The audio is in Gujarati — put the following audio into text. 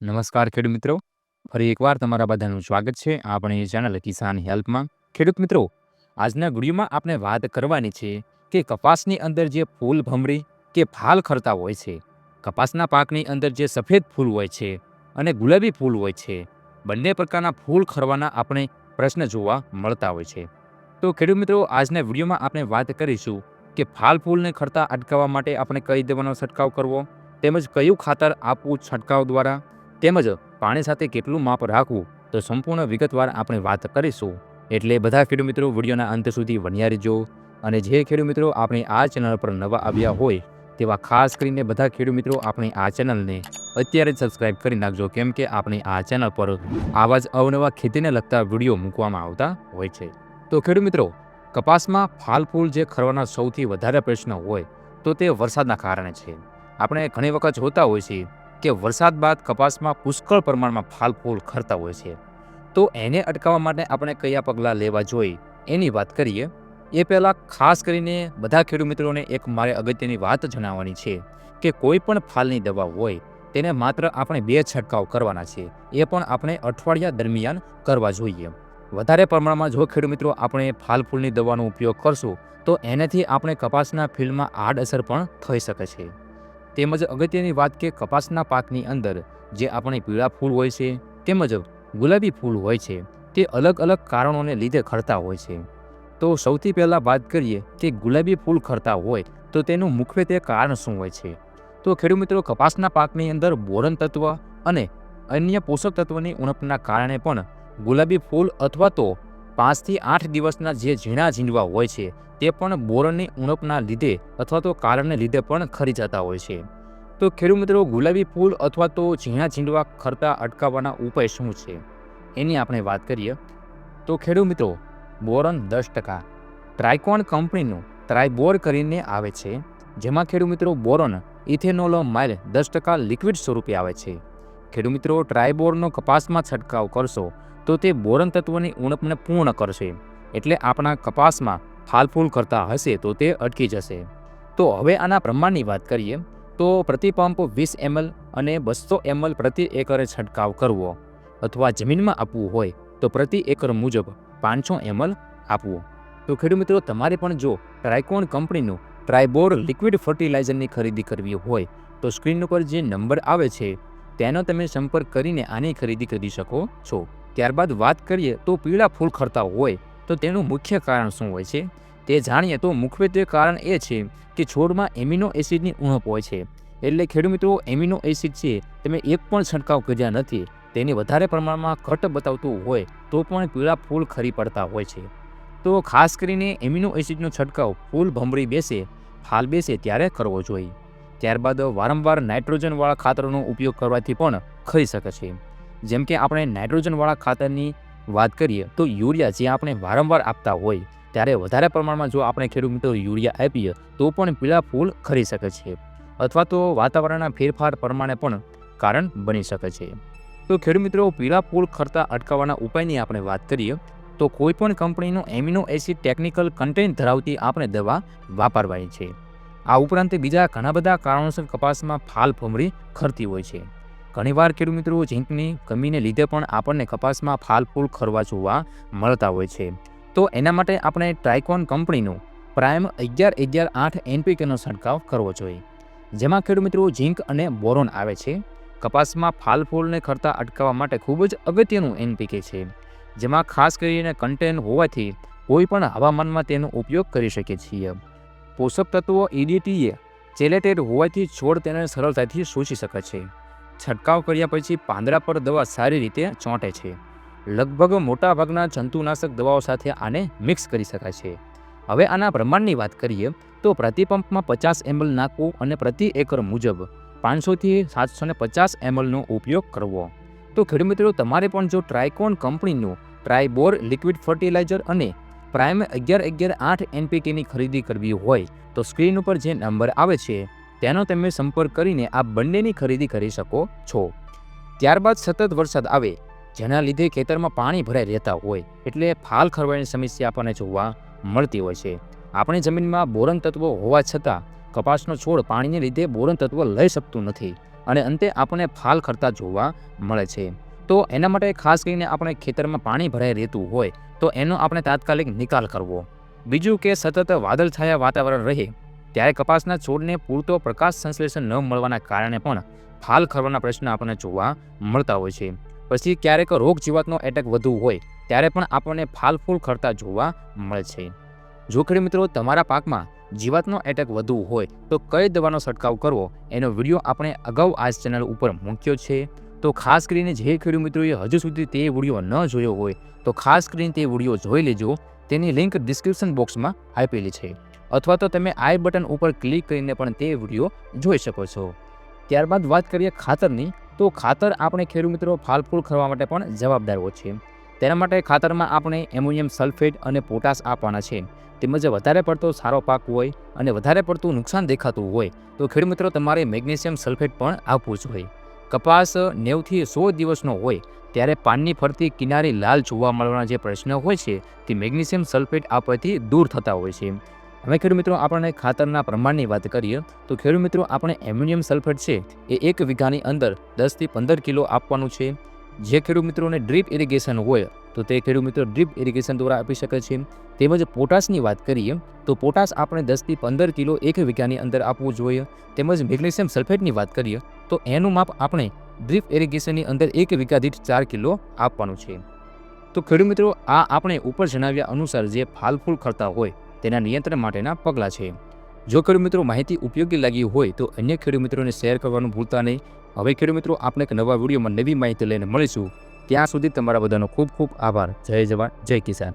નમસ્કાર ખેડૂત મિત્રો. ફરી એકવાર તમારા બધાનું સ્વાગત છે આપણી ચેનલ કિસાન હેલ્પમાં. ખેડૂત મિત્રો, આજના વિડીયોમાં આપણે વાત કરવાની છે કે કપાસની અંદર જે ફૂલ ભમરી કે ફાલ ખરતા હોય છે, કપાસના પાકની અંદર જે સફેદ ફૂલ હોય છે અને ગુલાબી ફૂલ હોય છે, બંને પ્રકારના ફૂલ ખરવાના આપણે પ્રશ્ન જોવા મળતા હોય છે. તો ખેડૂત મિત્રો, આજના વિડીયોમાં આપણે વાત કરીશું કે ફાલ ફૂલને ખરતા અટકાવવા માટે આપણે કઈ દવાનો છંટકાવ કરવો, તેમજ કયું ખાતર આપવું છંટકાવ દ્વારા તેમજ પાણી સાથે કેટલું માપ રાખવું, તો સંપૂર્ણ વિગતવાર આપણે વાત કરીશું. એટલે બધા ખેડૂત મિત્રો, વિડીયોના અંત સુધી બન્યા રહેજો. અને જે ખેડૂત મિત્રો આપણે આ ચેનલ પર નવા આવ્યા હોય, તેવા ખાસ કરીને બધા ખેડૂત મિત્રો આપણી આ ચેનલને અત્યારે જ સબસ્ક્રાઇબ કરી નાખજો, કેમ કે આપણે આ ચેનલ પર આવા જ અવનવા ખેતીને લગતા વીડિયો મૂકવામાં આવતા હોય છે. તો ખેડૂત મિત્રો, કપાસમાં ફાલ ફૂલ જે ખરવાના સૌથી વધારે પ્રશ્ન હોય, તો તે વરસાદના કારણે છે. આપણે ઘણી વખત જોતા હોઈએ છીએ કે વરસાદ બાદ કપાસમાં પુષ્કળ પ્રમાણમાં ફાલ ફૂલ ખરતા હોય છે. તો એને અટકાવવા માટે આપણે કયા પગલાં લેવા જોઈએ? એની વાત કરીએ. એ પહેલાં ખાસ કરીને બધા ખેડૂત મિત્રોને એક મારે અગત્યની વાત જણાવવાની છે કે કોઈ પણ ફાલની દવા હોય, તેને માત્ર આપણે બે છંટકાવ કરવાના છે. એ પણ આપણે અઠવાડિયા દરમિયાન કરવા જોઈએ. વધારે પ્રમાણમાં જો ખેડૂત મિત્રો આપણે ફાલ ફૂલની દવાનો ઉપયોગ કરશું, તો એનાથી આપણે કપાસના ફિલ્ડમાં આડઅસર પણ થઈ શકે છે. તેમજ અગત્યની વાત કે કપાસના પાકની અંદર જે આપણે પીળા ફૂલ હોય છે, તેમજ ગુલાબી ફૂલ હોય છે, તે અલગ અલગ કારણોને લીધે ખરતા હોય છે. તો સૌથી પહેલાં વાત કરીએ કે ગુલાબી ફૂલ ખરતા હોય તો તેનું મુખ્યત્વે કારણ શું હોય છે? તો ખેડૂત મિત્રો, કપાસના પાકની અંદર બોરન તત્વ અને અન્ય પોષક તત્વની ઉણપના કારણે પણ ગુલાબી ફૂલ અથવા તો પાંચથી આઠ દિવસના જે ઝીણા ઝીંડવા હોય છે, તે પણ બોરનની ઉણપના લીધે અથવા તો કારણને લીધે પણ ખરી જતા હોય છે. તો ખેડૂત મિત્રો, ગુલાબી ફૂલ અથવા તો ઝીણા ઝીંડવા ખરતા અટકાવવાના ઉપાય શું છે? એની આપણે વાત કરીએ. તો ખેડૂત મિત્રો બોરન દસ ટકા. ટ્રાયકોન કંપનીનું ટ્રાયબોર કરીને આવે છે, જેમાં ખેડૂત મિત્રો બોરોન ઇથેનોલ માઇલ દસ ટકા લિક્વિડ સ્વરૂપે આવે છે. ખેડૂત મિત્રો ટ્રાયબોરનો કપાસમાં છંટકાવ કરશો, તો તે બોરન તત્વની ઉણપને પૂર્ણ કરશે. એટલે આપણા કપાસમાં ફાલફૂલ કરતા હશે તો તે અટકી જશે. તો હવે આના પ્રમાણની વાત કરીએ, તો પ્રતિ પંપ વીસ એમએલ અને બસો એમએલ પ્રતિ એકરે છંટકાવ કરવો. અથવા જમીનમાં આપવું હોય, તો પ્રતિ એકર મુજબ પાંચસો એમએલ આપવું. તો ખેડૂત મિત્રો તમારે પણ જો ટ્રાયકોન કંપનીનું ટ્રાયબોર લિક્વિડ ફર્ટિલાઇઝરની ખરીદી કરવી હોય, તો સ્ક્રીન ઉપર જે નંબર આવે છે તેનો તમે સંપર્ક કરીને આની ખરીદી કરી શકો છો. ત્યારબાદ વાત કરીએ તો પીળા ફૂલ ખરતા હોય, તો તેનું મુખ્ય કારણ શું હોય છે? તે જાણીએ તો મુખ્યત્વે કારણ એ છે કે છોડમાં એમિનો એસિડની ઉણપ હોય છે. એટલે ખેડૂત મિત્રો, એમિનો એસિડ છે, તમે એક પણ છંટકાવ કર્યા નથી, તેની વધારે પ્રમાણમાં ઘટ બતાવતું હોય, તો પણ પીળા ફૂલ ખરી પડતા હોય છે. તો ખાસ કરીને એમિનો એસિડનો છંટકાવ ફૂલ ભમરી બેસે, ફાલ બેસે ત્યારે કરવો જોઈએ. ત્યારબાદ વારંવાર નાઇટ્રોજનવાળા ખાતરનો ઉપયોગ કરવાથી પણ ખરી શકે છે. જેમ કે આપણે નાઇટ્રોજનવાળા ખાતરની વાત કરીએ, તો યુરિયા જે આપણે વારંવાર આપતા હોય, ત્યારે વધારે પ્રમાણમાં જો આપણે ખેડૂત મિત્રો યુરિયા આપીએ, તો પણ પીળા ફૂલ ખરી શકે છે, અથવા તો વાતાવરણના ફેરફાર પ્રમાણે પણ કારણ બની શકે છે. તો ખેડૂત મિત્રો પીળા ફૂલ ખરતા અટકાવવાના ઉપાયની આપણે વાત કરીએ, તો કોઈપણ કંપનીનું એમિનો એસિડ ટેકનિકલ કન્ટેન્ટ ધરાવતી આપણે દવા વાપરવાની છે. આ ઉપરાંત બીજા ઘણા બધા કારણોસર કપાસમાં ફાલ ભમરી ખરતી હોય છે. ઘણીવાર ખેડૂત મિત્રો ઝીંકની કમીને લીધે પણ આપણને કપાસમાં ફાલ ફૂલ ખરવા જોવા મળતા હોય છે. તો એના માટે આપણે ટ્રાયકોન કંપનીનું પ્રાઇમ અગિયાર અગિયાર આઠ એનપીકેનો છંટકાવ કરવો જોઈએ. જેમાં ખેડૂત મિત્રો ઝીંક અને બોરોન આવે છે. કપાસમાં ફાલ ફૂલને ખરતા અટકાવવા માટે ખૂબ જ અગત્યનું એનપીકે છે. જેમાં ખાસ કરીને કન્ટેન હોવાથી કોઈ પણ હવામાનમાં તેનો ઉપયોગ કરી શકીએ છીએ. પોષક તત્વો ઈડીટીએ ચેલેટેડ હોવાથી છોડ તેને સરળતાથી શોષી શકે છે. છંટકાવ કર્યા પછી પાંદડા પર દવા સારી રીતે ચોંટે છે. લગભગ મોટાભાગના જંતુનાશક દવાઓ સાથે આને મિક્સ કરી શકાય છે. હવે આના પ્રમાણની વાત કરીએ, તો પ્રતિ પંપમાં પચાસ એમએલ નાખવું અને પ્રતિ એકર મુજબ પાંચસોથી સાતસો ને પચાસ એમએલનો ઉપયોગ કરવો. તો ખેડૂત મિત્રો, તમારે પણ જો ટ્રાયકોન કંપનીનું ટ્રાયબોર લિક્વિડ ફર્ટિલાઇઝર અને પ્રાઇમ અગિયાર અગિયાર આઠ એનપીકેની ખરીદી કરવી હોય તો સ્ક્રીન ઉપર જે નંબર આવે છે, તેનો તમે સંપર્ક કરીને આ બંનેની ખરીદી કરી શકો છો. ત્યારબાદ સતત વરસાદ આવે, જેના લીધે ખેતરમાં પાણી ભરાઈ રહેતા હોય, એટલે ફાલ ખરવાની સમસ્યા આપણને જોવા મળતી હોય છે. આપણી જમીનમાં બોરન તત્વો હોવા છતાં કપાસનો છોડ પાણીને લીધે બોરન તત્વ લઈ શકતું નથી અને અંતે આપણને ફાલ ખરતા જોવા મળે છે. તો એના માટે ખાસ કરીને આપણે ખેતરમાં પાણી ભરાઈ રહેતું હોય, તો એનો આપણે તાત્કાલિક નિકાલ કરવો. બીજું કે સતત વાદળછાયા વાતાવરણ રહે, ત્યારે કપાસના છોડને પૂરતો પ્રકાશ સંશ્લેષણ ન મળવાના કારણે પણ ફાલ ખરવાના પ્રશ્ન આપણને જોવા મળતા હોય છે. પછી ક્યારેક રોગ જીવાતનો એટેક વધુ હોય, ત્યારે પણ આપણને ફાલ ફૂલ ખરતા જોવા મળે છે. જો ખેડૂત મિત્રો તમારા પાકમાં જીવાતનો એટેક વધુ હોય, તો કઈ દવાનો છંટકાવ કરવો, એનો વીડિયો આપણે અગાઉ આ ચેનલ ઉપર મૂક્યો છે. તો ખાસ કરીને જે ખેડૂત મિત્રોએ હજુ સુધી તે વીડિયો ન જોયો હોય, તો ખાસ કરીને તે વીડિયો જોઈ લેજો. તેની લિંક ડિસ્ક્રિપ્શન બોક્સમાં આપેલી છે. અથવા તો તમે આઈ બટન ઉપર ક્લિક કરીને પણ તે વીડિયો જોઈ શકો છો. ત્યારબાદ વાત કરીએ ખાતરની, તો ખાતર આપણે ખેડૂત મિત્રો ફાલફૂલ કરવા માટે પણ જવાબદાર હોય છે. તેના માટે ખાતરમાં આપણે એમોનિયમ સલ્ફેટ અને પોટાશ આપવાના છે. તેમજ વધારે પડતો સારો પાક હોય અને વધારે પડતું નુકસાન દેખાતું હોય, તો ખેડૂત મિત્રો તમારે મેગ્નેશિયમ સલ્ફેટ પણ આપવું જોઈએ. કપાસ નેવથી સો દિવસનો હોય, ત્યારે પાનની ફરતી કિનારી લાલ જોવા મળવાના જે પ્રશ્ન હોય છે, તે મેગ્નેશિયમ સલ્ફેટ આપવાથી દૂર થતા હોય છે. હવે ખેડૂત મિત્રો આપણે ખાતરના પ્રમાણની વાત કરીએ, તો ખેડૂત મિત્રો, આપણે એમ્યુનિયમ સલ્ફેટ છે, એ એક વીઘાની અંદર દસથી પંદર કિલો આપવાનું છે. જે ખેડૂત મિત્રોને ડ્રીપ ઇરિગેશન હોય તો તે ખેડૂત મિત્રો ડ્રીપ ઇરિગેશન દ્વારા આપી શકે છે. તેમજ પોટાશની વાત કરીએ, તો પોટાશ આપણે દસથી પંદર કિલો એક વીઘાની અંદર આપવું જોઈએ. તેમજ મેગ્નેશિયમ સલ્ફેટની વાત કરીએ, તો એનું માપ આપણે ડ્રીપ ઇરિગેશનની અંદર એક વીઘા દીઠ ચાર કિલો આપવાનું છે. તો ખેડૂત મિત્રો, આ આપણે ઉપર જણાવ્યા અનુસાર જે ફાલફૂલ ખરતા હોય, તેના નિયંત્રણ માટેના પગલાં છે. જો ખેડૂત મિત્રો માહિતી ઉપયોગી લાગી હોય, તો અન્ય ખેડૂત મિત્રોને શેર કરવાનું ભૂલતા નહીં. હવે ખેડૂત મિત્રો, આપણે એક નવા વિડીયોમાં નવી માહિતી લઈને મળીશું. ત્યાં સુધી તમારા બધાનો ખૂબ ખૂબ આભાર. જય જવાન જય કિસાન.